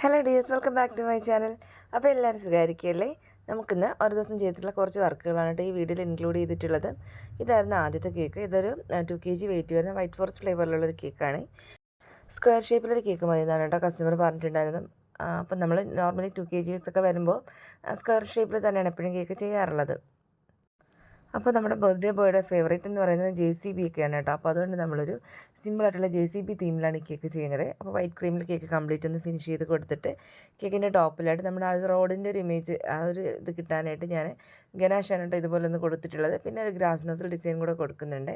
Hello dears welcome back to my channel അപ്പോൾ എല്ലാവരും സുഖമായിരിക്കുകയല്ലേ? നമുക്കിന്ന് ഒരു ദിവസം ചെയ്തിട്ടുള്ള കുറച്ച് വർക്കുകളാണ് കേട്ടോ ഈ വീഡിയോയിൽ ഇൻക്ലൂഡ് ചെയ്തിട്ടുള്ളത്. ഇതായിരുന്നു ആദ്യത്തെ കേക്ക് ഇതൊരു ടു കെ ജി വെയിറ്റ് വരുന്ന വൈറ്റ് ഫോറസ്റ്റ് ഫ്ലേവറിലുള്ളൊരു കേക്കാണ് സ്ക്വയർ ഷേപ്പിലൊരു കേക്ക് മതി എന്നാണ് കേട്ടോ കസ്റ്റമർ പറഞ്ഞിട്ടുണ്ടായിരുന്നത്. അപ്പം നമ്മൾ നോർമലി ടു കെ ജിസ് ഒക്കെ വരുമ്പോൾ സ്ക്വയർ ഷേപ്പിൽ തന്നെയാണ് എപ്പോഴും കേക്ക് ചെയ്യാറുള്ളത്. അപ്പോൾ നമ്മുടെ ബർത്ത്ഡേ ബോയുടെ ഫേവറേറ്റ് എന്ന് പറയുന്നത് ജെ സി ബി ഒക്കെയാണ് കേട്ടോ. അപ്പോൾ അതുകൊണ്ട് നമ്മളൊരു സിമ്പിളായിട്ടുള്ള ജെ സി ബി തീമിലാണ് ഈ കേക്ക് ചെയ്യുന്നത്. അപ്പോൾ വൈറ്റ് ക്രീമിൽ കേക്ക് കംപ്ലീറ്റ് ഒന്ന് ഫിനിഷ് ചെയ്ത് കൊടുത്തിട്ട് കേക്കിന്റെ ടോപ്പിലായിട്ട് നമ്മുടെ ആ ഒരു റോഡിന്റെ ഒരു ഇമേജ് ആ ഒരു ഇത് കിട്ടാനായിട്ട് ഞാൻ ഗനാഷാണ് കേട്ടോ ഇതുപോലെ ഒന്ന് കൊടുത്തിട്ടുള്ളത്. പിന്നെ ഒരു ഗ്രാസ് നോസൽ ഡിസൈൻ കൂടെ കൊടുക്കുന്നുണ്ട്.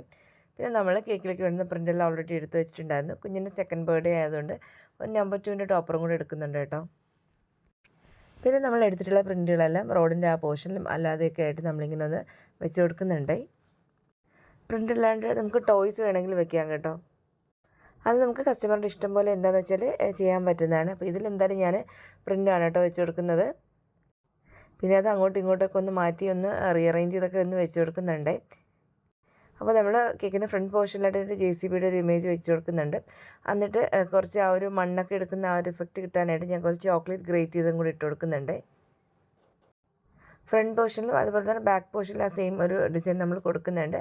പിന്നെ നമ്മൾ കേക്കിലേക്ക് വേണ്ടുന്ന പ്രിന്റെല്ലാം ഓൾറെഡി എടുത്ത് വെച്ചിട്ടുണ്ടായിരുന്നു. കുഞ്ഞിന്റെ സെക്കൻഡ് ബർത്ത്ഡേ ആയതുകൊണ്ട് ഒരു നമ്പർ ടുവിന്റെ ടോപ്പറും കൂടെ എടുക്കുന്നുണ്ട് കേട്ടോ. പിന്നെ നമ്മൾ എടുത്തിട്ടുള്ള പ്രിന്റുകളെല്ലാം റോഡിന്റെ ആ പോർഷനിലും അല്ലാതെയൊക്കെ ആയിട്ട് നമ്മളിങ്ങനെ ഒന്ന് വെച്ച് കൊടുക്കുന്നുണ്ട്. പ്രിന്റ് അല്ലാണ്ട് നമുക്ക് ടോയ്സ് വേണമെങ്കിൽ വെക്കാം കേട്ടോ. അത് നമുക്ക് കസ്റ്റമറുടെ ഇഷ്ടം പോലെ എന്താണെന്ന് വെച്ചാൽ ചെയ്യാൻ പറ്റുന്നതാണ്. അപ്പോൾ ഇതിലെന്തായാലും ഞാൻ പ്രിന്റാണ് കേട്ടോ വെച്ച് കൊടുക്കുന്നത്. പിന്നെ അത് അങ്ങോട്ടും ഇങ്ങോട്ടൊക്കെ ഒന്ന് മാറ്റി ഒന്ന് റീഅറേഞ്ച് ചെയ്തൊക്കെ ഒന്ന് വെച്ച് കൊടുക്കുന്നുണ്ട്. അപ്പോൾ നമ്മൾ കേക്കിന്റെ ഫ്രണ്ട് പോർഷനിലായിട്ട് ജെ സി ബിയുടെ ഒരു ഇമേജ് വെച്ച് കൊടുക്കുന്നുണ്ട്. എന്നിട്ട് കുറച്ച് ആ ഒരു മണ്ണൊക്കെ എടുക്കുന്ന ആ ഒരു ഇഫക്റ്റ് കിട്ടാനായിട്ട് ഞാൻ കുറച്ച് ചോക്ലേറ്റ് ഗ്രേറ്റ് ചെയ്തും കൂടി ഇട്ട് കൊടുക്കുന്നുണ്ട്. ഫ്രണ്ട് പോർഷനിലും അതുപോലെ തന്നെ ബാക്ക് പോർഷനിലും ആ സെയിം ഒരു ഡിസൈൻ നമ്മൾ കൊടുക്കുന്നുണ്ട്.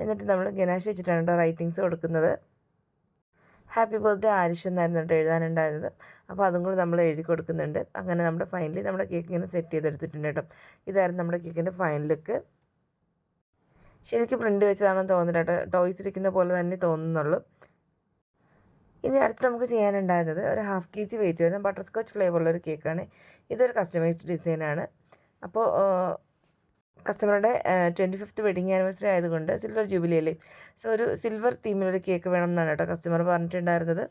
എന്നിട്ട് നമ്മൾ ഗനാശ് വെച്ചിട്ടാണ് കേട്ടോ റൈറ്റിങ്സ് കൊടുക്കുന്നത്. ഹാപ്പി ബർത്ത്ഡേ ആരിഷ് എന്നായിരുന്നു കേട്ടോ എഴുതാനുണ്ടായിരുന്നത്. അപ്പോൾ അതും കൂടി നമ്മൾ എഴുതി കൊടുക്കുന്നുണ്ട്. അങ്ങനെ നമ്മുടെ ഫൈനലി നമ്മുടെ കേക്ക് ഇങ്ങനെ സെറ്റ് ചെയ്തെടുത്തിട്ടുണ്ട് കേട്ടോ ഇതായിരുന്നു നമ്മുടെ കേക്കിന്റെ ഫൈനൽ ലുക്ക് ശരിക്കും പ്രിന്റ് വെച്ചതാണെന്ന് തോന്നുന്നില്ല ടോയ്സ് ഇരിക്കുന്ന പോലെ തന്നെ തോന്നുന്നുള്ളൂ. ഇനി അടുത്ത് നമുക്ക് ചെയ്യാനുണ്ടായിരുന്നത് ഒരു ഹാഫ് കെ ജി വെയിറ്റ് വരുന്ന ബട്ടർ സ്കോച്ച് ഫ്ലേവറുള്ളൊരു കേക്കാണ് ഇതൊരു കസ്റ്റമൈസ്ഡ് ഡിസൈനാണ് അപ്പോൾ കസ്റ്റമറുടെ ട്വന്റി ഫിഫ്ത്ത് വെഡിങ് ആനിവേഴ്സറി ആയതുകൊണ്ട് സിൽവർ ജൂബിലി അല്ലേ? സോ ഒരു സിൽവർ തീമിലൊരു കേക്ക് വേണം എന്നാണ് കേട്ടോ കസ്റ്റമർ പറഞ്ഞിട്ടുണ്ടായിരുന്നത്.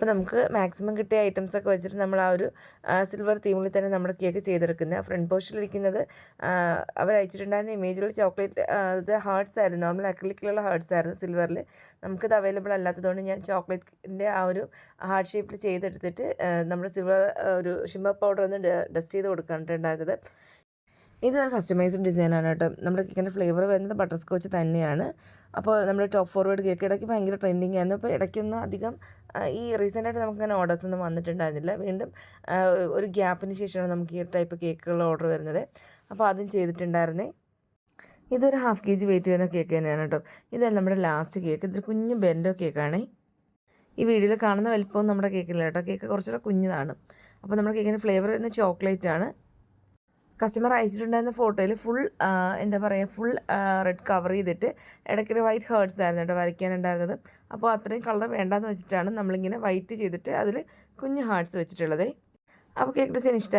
അപ്പോൾ നമുക്ക് മാക്സിമം കിട്ടിയ ഐറ്റംസ് ഒക്കെ വെച്ചിട്ട് നമ്മൾ ആ ഒരു സിൽവർ തീമിൽ തന്നെ നമ്മുടെ കേക്ക് ചെയ്തെടുക്കുന്നത് ഫ്രണ്ട് പോസ്റ്റിലിരിക്കുന്നത് അവർ അയച്ചിട്ടുണ്ടായിരുന്ന ഇമേജിൽ ചോക്ലേറ്റ് ഇത് ഹാർട്സ് ആയിരുന്നു. നോർമൽ അക്രിലിക്കിലുള്ള ഹാർട്സ് ആയിരുന്നു സിൽവറിൽ നമുക്കത് അവൈലബിൾ അല്ലാത്തതുകൊണ്ട് ഞാൻ ചോക്ലേറ്റിന്റെ ആ ഒരു ഹാർട്ട് ഷേപ്പിൽ ചെയ്തെടുത്തിട്ട് നമ്മുടെ സിൽവർ ഒരു ഷിമ്മർ പൗഡർ ഒന്ന് ഡസ്റ്റ് ചെയ്ത് കൊടുക്കാനായിട്ടുണ്ടായിരുന്നത് ഇതൊരു കസ്റ്റമൈസ്ഡ് ഡിസൈനാണ് കേട്ടോ. നമ്മുടെ കേക്കിന്റെ ഫ്ലേവർ വരുന്നത് ബട്ടർ സ്കോച്ച് തന്നെയാണ്. അപ്പോൾ നമ്മൾ ടോപ്പ് ഫോർവേഡ് കേക്ക് ഇടയ്ക്ക് ഭയങ്കര ട്രെൻഡിങ് ആയിരുന്നു. അപ്പോൾ ഇടയ്ക്കൊന്നും അധികം ഈ റീസെന്റായിട്ട് നമുക്കങ്ങനെ ഓർഡേഴ്സ് ഒന്നും വന്നിട്ടുണ്ടായിരുന്നില്ല. വീണ്ടും ഒരു ഗ്യാപ്പിന് ശേഷമാണ് നമുക്ക് ഈ ടൈപ്പ് കേക്കുകൾ ഓർഡർ വരുന്നത്. അപ്പോൾ അതും ചെയ്തിട്ടുണ്ടായിരുന്നേ. ഇതൊരു ഹാഫ് കെ ജി വെയിറ്റ് വരുന്ന കേക്ക് തന്നെയാണ് കേട്ടോ. ഇതല്ല നമ്മുടെ ലാസ്റ്റ് കേക്ക് ഇതൊരു കുഞ്ഞു ബെൻഡോ കേക്കാണേ ഈ വീഡിയോയിൽ കാണുന്ന വലിപ്പവും നമ്മുടെ കേക്കില്ല കേട്ടോ. കേക്ക് കുറച്ചുകൂടെ കുഞ്ഞതാണ്. അപ്പോൾ നമ്മുടെ കേക്കിന്റെ ഫ്ലേവർ വരുന്ന ചോക്ലേറ്റ് ആണ്. കസ്റ്റമർ അയച്ചിട്ടുണ്ടായിരുന്ന ഫോട്ടോയിൽ ഫുൾ എന്താ പറയുക ഫുൾ റെഡ് കവർ ചെയ്തിട്ട് ഇടയ്ക്കൊരു വൈറ്റ് ഹേർട്സ് ആയിരുന്നു കേട്ടോ വരയ്ക്കാനുണ്ടായിരുന്നത്. അപ്പോൾ അത്രയും കളർ വേണ്ടാന്ന് വെച്ചിട്ടാണ് നമ്മളിങ്ങനെ വൈറ്റ് ചെയ്തിട്ട് അതിൽ കുഞ്ഞ് ഹാർട്സ് വെച്ചിട്ടുള്ളത്. അപ്പോൾ കേക്ക് ഡിസൈൻ ഇഷ്ടമായി